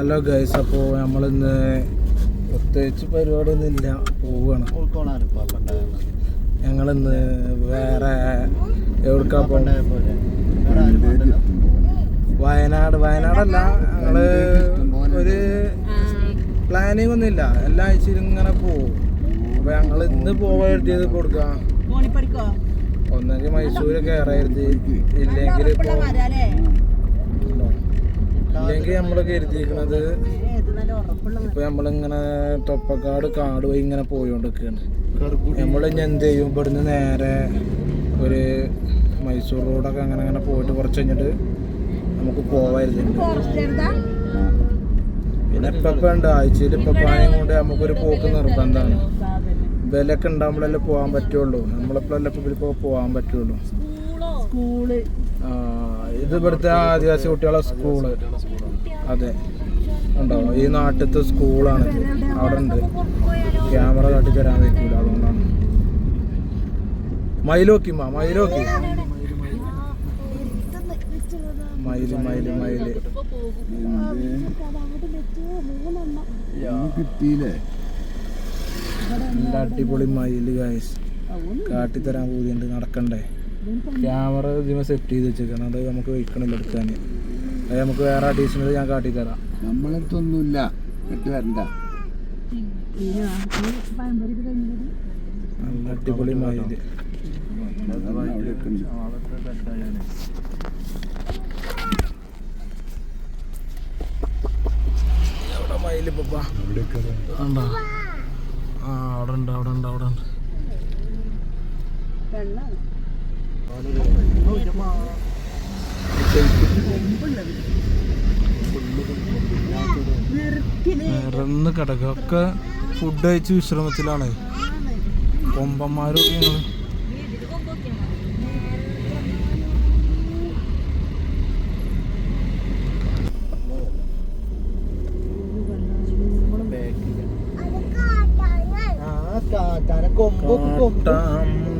Hello guys അപ്പോൾ നമ്മളിന്ന് പ്രത്യേകിച്ച് പരിപാടിയൊന്നുമില്ല. പോവുകയാണ്. ഞങ്ങളിന്ന് വേറെ എവിടുക്കാ വയനാട്. വയനാടല്ല ഞങ്ങൾ ഒരു പ്ലാനിങ് ഒന്നും ഇല്ല എല്ലാ ആഴ്ചയിലും ഇങ്ങനെ പോവും. അപ്പൊ ഞങ്ങൾ ഇന്ന് പോവാൻ എഴുതിയത് കൊടുക്കാം ഒന്നെങ്കിൽ മൈസൂര് കയറരുത് ഇല്ലെങ്കിൽ ഇപ്പൊ ഇല്ലെങ്കിൽ നമ്മൾ കരുതിയിരിക്കുന്നത് ഇപ്പൊ നമ്മളിങ്ങനെ തൊപ്പക്കാട് കാട് വഴി ഇങ്ങനെ പോയോണ്ടിരിക്കുകയാണ്. നമ്മൾ ഇനി എന്ത് ചെയ്യും? ഇവിടുന്ന് നേരെ ഒരു മൈസൂർ റോഡൊക്കെ അങ്ങനെ അങ്ങനെ പോയിട്ട് കുറച്ച് കഴിഞ്ഞിട്ട് നമുക്ക് പോവായിരുന്നുണ്ട് ഏതാ? പിന്നെ ഇപ്പൊ ഉണ്ട്. ആഴ്ചയിൽ ഇപ്പൊ പ്രായം കൊണ്ട് നമുക്കൊരു പോക്ക് നിർബന്ധമാണ്. വിലക്ക് ഉണ്ടാകുമ്പോഴല്ലേ പോകാൻ പറ്റുള്ളൂ. നമ്മളെപ്പോഴല്ലേ ഇപ്പൊ ഇപ്പോൾ പോകാൻ പറ്റുള്ളൂ? സ്കൂൾ. ആ, ഇത് ഇവിടുത്തെ ആദിവാസി കുട്ടികളെ സ്കൂൾ അതെ. ഉണ്ടാവും. ഈ നാട്ടിലത്തെ സ്കൂളാണിത് അവിടെ ഉണ്ട്. ക്യാമറ കാട്ടി തരാൻ പറ്റൂല അതുകൊണ്ടാണ്. മയിലോക്കി മാ മയിലോക്കി. മയിൽ മയിൽ മയിൽ. അടിപൊളി മയിൽ ഗായ്സ് കാട്ടിത്തരാൻ പോയിണ്ട് നടക്കണ്ടേ? ക്യാമറ ഇതിന് സെറ്റ് ചെയ്ത് വെച്ചേക്കാണ്. അത് നമുക്ക് വെക്കണില്ല എടുക്കാൻ അത് നമുക്ക് വേറെ അഡീഷണൽ ഞാൻ കാട്ടിത്തരാം. നമ്മളടുത്തൊന്നുമില്ല. ഇട്ട് വരണ്ട. നല്ല അടിപൊളി മയിൽ. എവിടെ മയിൽ പപ്പാ അവിടെയൊക്കെ ഉണ്ട്. ഉണ്ടോ ആ അവിടെ ഉണ്ട് അവിടെ ഉണ്ട് അവിടെ ഉണ്ട് നിറന്ന് കിടക്കുക. ഒക്കെ ഫുഡ് കഴിച്ച് വിശ്രമത്തിലാണ്. കൊമ്പന്മാരൊക്കെ കൊമ്പ് കാട്ടാം.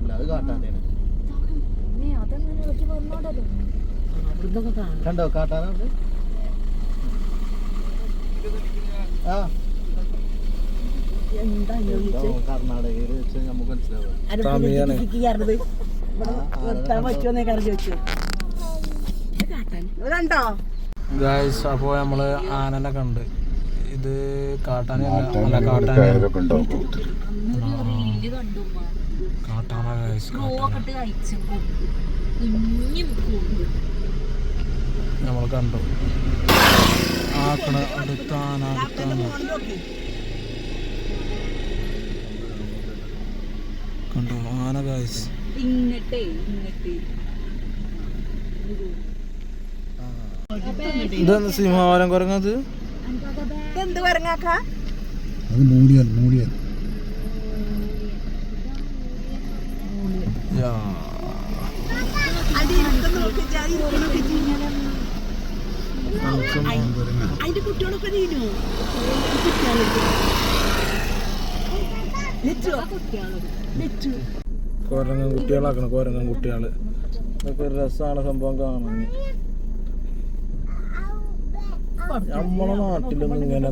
അല്ല അത് കാട്ടാനാണ്. കണ്ടോ? കാട്ടാനാണ് ആ. കർണാടകയിൽ വെച്ച് നമുക്ക് മനസ്സിലാവും അപ്പോൾ നമ്മൾ ആനനെ കണ്ട്. ഇത് കാട്ടാനല്ല അല്ല കാട്ടാന ഗായ്സ് നമ്മൾ കണ്ടു. ആക്കണ അടുത്ത കണ്ടോ. ആന ഗായ്സ് ഇങ്ങട്ടേ ഇങ്ങട്ട്. ഇതെന്ത് സിംഹവാലം കുറങ്ങത് എന്ത് കുറങ്ങാക്കാ അത് മൂടിയാൽ മൂടിയാൽ. അതിന്റെ കുട്ടികളൊക്കെ നീനു കുരങ്ങൻ കുട്ടികളാക്കണം കുരങ്ങൻ കുട്ടികൾ. ഇതൊക്കെ ഒരു രസമാണ് സംഭവം കാണാൻ. നമ്മളെ നാട്ടിലൊന്നും ഇങ്ങനെ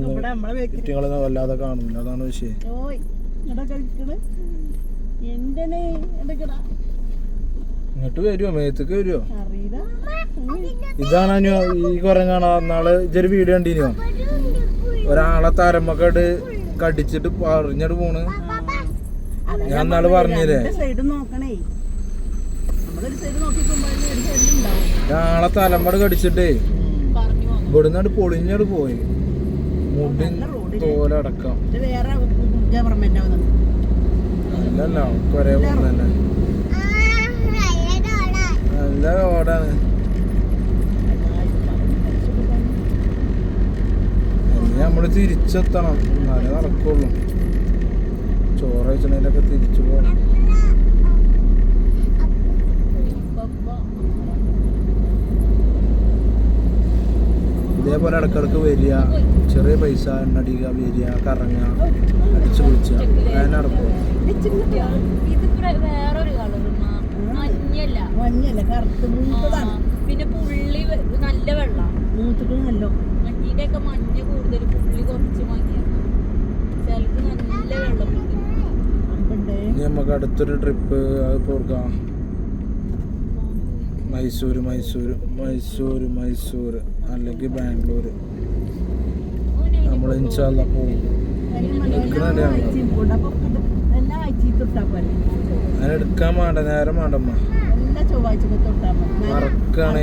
കുട്ടികളെ വല്ലാതെ കാണുന്നില്ല. അതാണ് വിഷയം. ഇങ്ങോട്ട് വരുമോ മേത്തേക്ക് വരുമോ ഇതാണ് അനു ഈ കുരങ്ങാണ് നാളെ ഇതൊരു വീഡിയോ കണ്ടിനോ? ഒരാളെ തരമ്മക്കട് കടിച്ചിട്ട് പറഞ്ഞിട്ട് പോണ്. ഞാൻ നാളെ പറഞ്ഞില്ലേ ഒരാളെ തലമ്പട് കടിച്ചിട്ടേ ഇവിടുന്നാട് പൊളിഞ്ഞട് പോയി. മുടി തോലടക്കം. വേറെ ഗവൺമെന്റ് അല്ലല്ല ഒക്കെ ഒരേ പോലെ തന്നെ നല്ല ഓടാണ് ഇനി തിരിച്ചെത്തണം. എന്നാലേ നടക്കുള്ളൂ. ചോറ് കഴിച്ചണേലൊക്കെ തിരിച്ചു പോകണം ഇതേപോലെ ഇടക്കിടക്ക് വരിക. ചെറിയ പൈസ എണ്ണടിക്കുക വരിക കറങ്ങുക അടിച്ചു പൊളിച്ച അങ്ങനെ നടക്കും. ഇത് വേറൊരു കളർ മഞ്ഞല്ല മഞ്ഞല്ല കറുത്ത് ആ, പിന്നെ പുള്ളി നല്ല വെള്ളം. മൂത്തിട്ട് നല്ലോ. മറ്റീന്റെ ഒക്കെ മഞ്ഞ കൂടുതൽ പുള്ളി കുറച്ച് മഞ്ഞ ചിലക്ക് നല്ല വെള്ളം ഉണ്ട് അമ്പുണ്ട് ഇനി നമുക്ക് അടുത്തൊരു ട്രിപ്പ് അത് പോർക്കാം. മൈസൂര് മൈസൂര് മൈസൂര് മൈസൂര്. അല്ലെങ്കിൽ ബാംഗ്ലൂർ നമ്മൾ ഇൻഷാല്ല പോകും അങ്ങനെ എടുക്കാൻ വേണ്ട നേരം വേണ്ടമ്മ. മറക്കണേ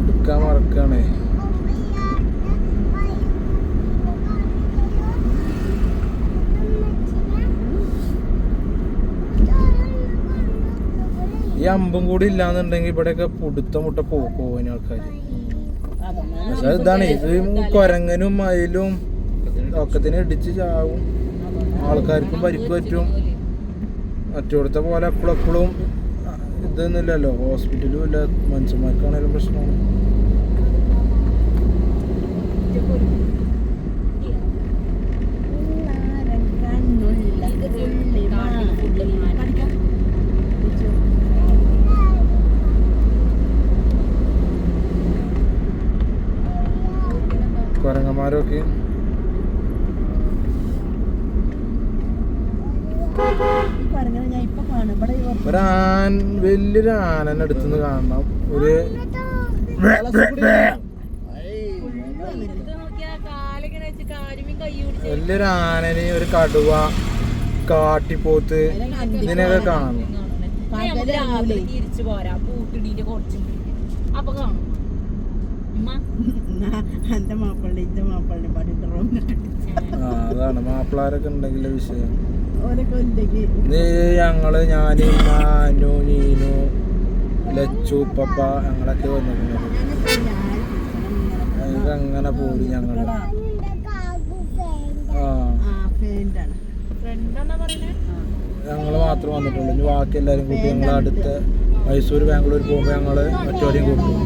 എടുക്കാൻ മറക്കാണേ. ഈ അമ്പും കൂടി ഇല്ലാന്നുണ്ടെങ്കിൽ ഇവിടെയൊക്കെ പുടുത്ത മുട്ട പോകും ആൾക്കാർ പക്ഷെ ഇതാണ് ഇത് കൊരങ്ങനും മയിലും ഒക്കത്തിന് ഇടിച്ച് ചാവും. ആൾക്കാർക്കും പരിക്ക് പറ്റും. മറ്റോടത്തെ പോലെ എപ്പോഴും എപ്പോഴും ഇതൊന്നുമില്ലല്ലോ. ഹോസ്പിറ്റലും ഇല്ല. മനുഷ്യന്മാർക്കാണെങ്കിലും പ്രശ്നമാണ് കണ്ണുള്ള പുള്ളി മാ- കടിക്കാം. കൊരങ്ങന്മാരൊക്കെ. ഒരാൻ വലിയൊരു ആനനെ അടുത്തുനിന്ന് കാണണം. ഒരു വലിയൊരു ആനനെ ഒരു കടുവ കാട്ടിപ്പോത്ത് ഇതിനൊക്കെ കാണണം. അപ്പൊ കാണും. എന്റെ മാപ്പിളി എന്റെ മാപ്പിളി പാടിട്ട് റൂം ആ അതാണ് മാപ്പിളാരൊക്കെ ഉണ്ടെങ്കിൽ വിഷയം. നീ ഞങ്ങൾ ഞാൻ മാനു നീനു ലച്ചു പപ്പ ഞങ്ങളൊക്കെ വന്നിട്ടുണ്ട് ഞങ്ങൾക്ക് അങ്ങനെ പോയി ഞങ്ങൾ. ആ. ആ ഫാന്റാണ് ഫ്രണ്ടാന്നാ പറഞ്ഞേ ഞങ്ങൾ മാത്രം വന്നിട്ടുള്ളൂ. ഇനി ബാക്കി എല്ലാരും കൂട്ടി ഞങ്ങൾ അടുത്ത മൈസൂർ ബാംഗ്ലൂർ പോകുമ്പോൾ ഞങ്ങൾ മറ്റോടെയും കൂട്ടും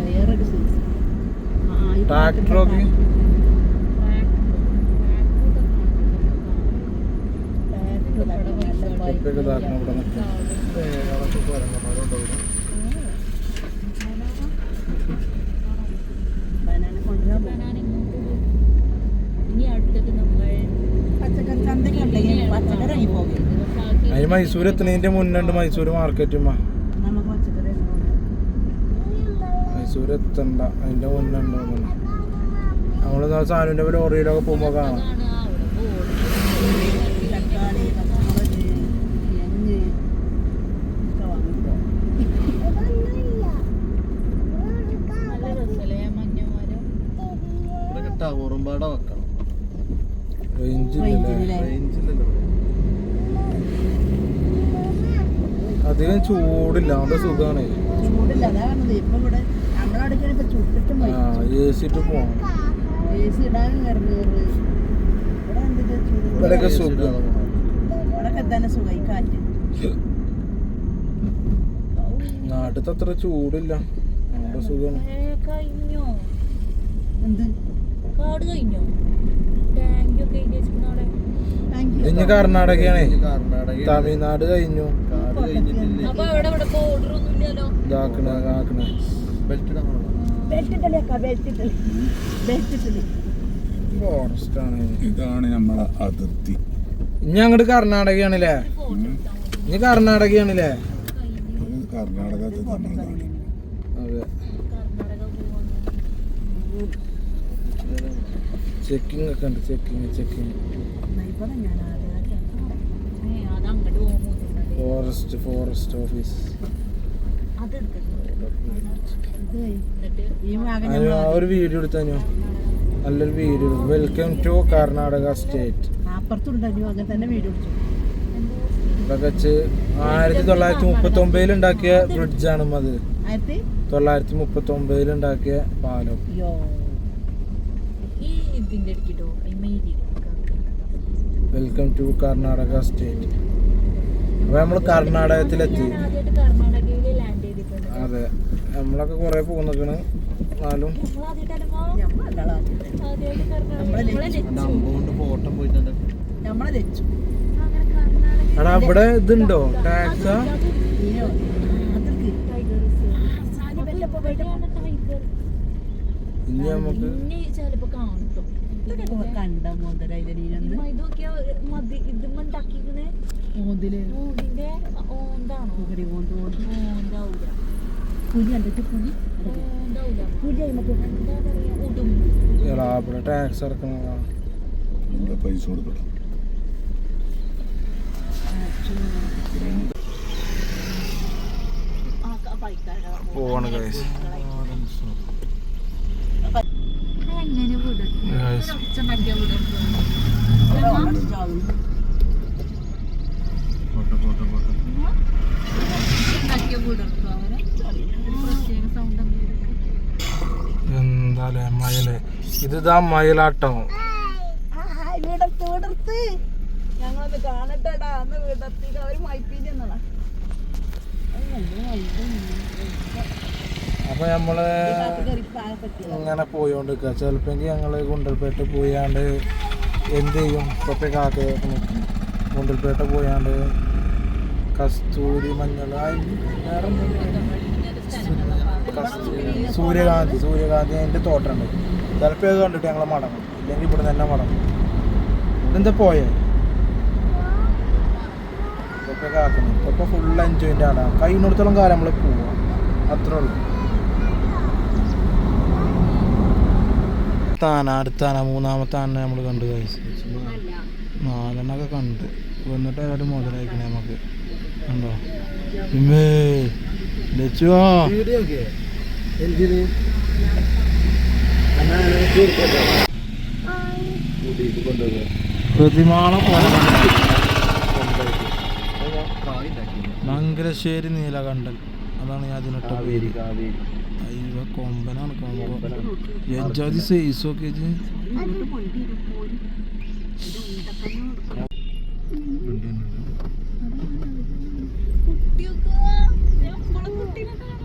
വേറൊരു സൈസ് ആ ഈ ട്രാക്ടറൊക്കെ ഇപ്പൊക്കെ ഇതാക്കണം ഇവിടെ നിൽക്കും ബനാന കൊണ്ടുവരാൻ പോകും ഇനി അടുത്തത് നമ്മൾ പച്ചക്കറി ചന്തയ്ക്ക് drogi. പച്ചക്കറി ആയി പോകും അതിന് മൈസൂർ എത്തുന്നതിന്റെ മുന്നുണ്ട് മൈസൂർ മാർക്കറ്റും നമുക്ക് പച്ചക്കറി മൈസൂർ എത്തണ്ട അതിന്റെ മുന്നുണ്ട്. നമ്മൾ സാനുവിന്റെ ലോറിയിലൊക്കെ പോകുമ്പോ കാണാം. ടവറുംപാടെ വെക്കണം അധികം ചൂടില്ല അവിടെ സുഖമാണ് ചൂടില്ല അതാ പറഞ്ഞത്. ഇപ്പൊ ഇവിടെ നമ്മളവിടേക്ക് ഇപ്പൊ ചുട്ടിട്ടും പോകണം ഇവിടെയൊക്കെ സുഖം. തന്നെ കാറ്റ്. നാട്ടിലത്തെ അത്ര ചൂടില്ല. അവിടെ സുഖമാണ്. കഴിഞ്ഞോ? എന്ത്? കാട് കഴിഞ്ഞോ? ഇനി കർണാടകയാണേ. തമിഴ്നാട് കഴിഞ്ഞു. ഇതാക്കണ ആക്കണ ബെൽറ്റ് ഇടാൻ ആണ് ഇതാണ് നമ്മളെ അതിർത്തി. ഇനി അങ്ങോട്ട് കർണാടകയാണല്ലേ? ഇനി കർണാടകയാണല്ലേ? കർണാടക തമിഴ്നാട് അതെ. ചെക്കിംഗ് ഒക്കെ ഉണ്ട് അങ്ങോട്ട് പോകുമ്പോൾ ഫോറസ്റ്റ് ഫോറസ്റ്റ് ഓഫീസ്. അത് ഒരു വീഡിയോ എടുത്തഞ്ഞു നല്ലൊരു video welcome to Karnataka state ഇതൊക്കെ ആയിരത്തി തൊള്ളായിരത്തി മുപ്പത്തി ഒമ്പതിൽ ഉണ്ടാക്കിയ ബ്രിഡ്ജാണ് അത്. തൊള്ളായിരത്തി മുപ്പത്തി ഒമ്പതിൽ ഉണ്ടാക്കിയ പാലം. അയ്യോ. ഈ ഇതിന്റെ അടുക്കിട്ടോ? ഈ വെൽക്കം ടു കർണാടക സ്റ്റേറ്റ് അപ്പൊ നമ്മൾ കർണാടകത്തിലെത്തി. അതെ. നമ്മളൊക്കെ കുറെ പോന്നിക്കണ്. എന്നാലും നമ്മളെ നമ്മളെ ഫോട്ടം പോയിട്ടുണ്ട്. നമ്മളെ എടാ ഇവിടെ ഇതുണ്ടോ? ടാക്സ? ഇനി നമുക്ക് ചിലപ്പോ കാണും കണ്ട ഇതൊക്കെ മതി. മോന്തിൽ ഇതിന്റെ ഓന്താണോ ഇവിടെ മോന്ത് മോന്ത് ഓന്താവൂല പുലി കണ്ടിട്ട് പുലി ഓന്താവൂല പുലി നമുക്ക് എന്താ പറയാ ഉടും എടാ ഇവിടെ ടാക്സ് അടക്കണ ഇവിടെ പൈസ കൊടുക്കണം പോവാണ് ഗൈസ് എങ്ങനെ വിടും ഗൈസ് ഉച്ചണ്ടാക്കിയ വിടും ഫോട്ടോ ഫോട്ടോ ഫോട്ടോ ഉണ്ടാക്കിയ വിടും അവരെ ഒരു പ്രത്യേക സൗണ്ട് എന്താലേ മയൽ. ഇതാ മയലാട്ടം. അപ്പൊ നമ്മൾ ഇങ്ങനെ പോയോണ്ടിരിക്കുക ചിലപ്പോ ഞങ്ങൾ ഗുണ്ടൽപേട്ട പോയാണ്ട് എന്ത് ചെയ്യും ഇപ്പത്തെ കാക്കുണ്ടൽപേട്ട പോയാണ്ട് കസ്തൂരി മഞ്ഞൾ വേറെ സൂര്യകാന്തി സൂര്യകാന്തി അതിന്റെ തോട്ടമുണ്ട് ചിലപ്പോ അത് കണ്ടിട്ട് ഞങ്ങളെ മടങ്ങും. ഇല്ലെങ്കിൽ ഇവിടെ തന്നെ മടങ്ങും. ഇതെന്താ പോയേ? ഇതൊക്കെ കാക്കണം ഇതൊക്കെ ഫുൾ എൻജോയിന്റെ ആണ്. കഴിഞ്ഞിടത്തോളം കാലം നമ്മൾ പോവാം. അത്രേ ഉള്ളൂ. താന അടുത്താന മൂന്നാമത്തെ ആന നമ്മൾ കണ്ടു കഴിച്ചു നാലെണ്ണൊക്കെ കണ്ട്. വന്നിട്ട് അവരുടെ മുതലായിക്കണേ നമുക്ക്. കണ്ടോ ഇമ്മേ ലച്ചുവാ. പ്രതിമാളം മംഗലശ്ശേരി നീലകണ്ഠൻ. അതാണ് ഞാൻ അതിനിട്ട പേര്. അയ്യോ കൊമ്പനാണ് കൊമ്പൻ എജാതി സൈസൊക്കെ ഇത് നമ്മളെ കുട്ടീനെ കാണാൻ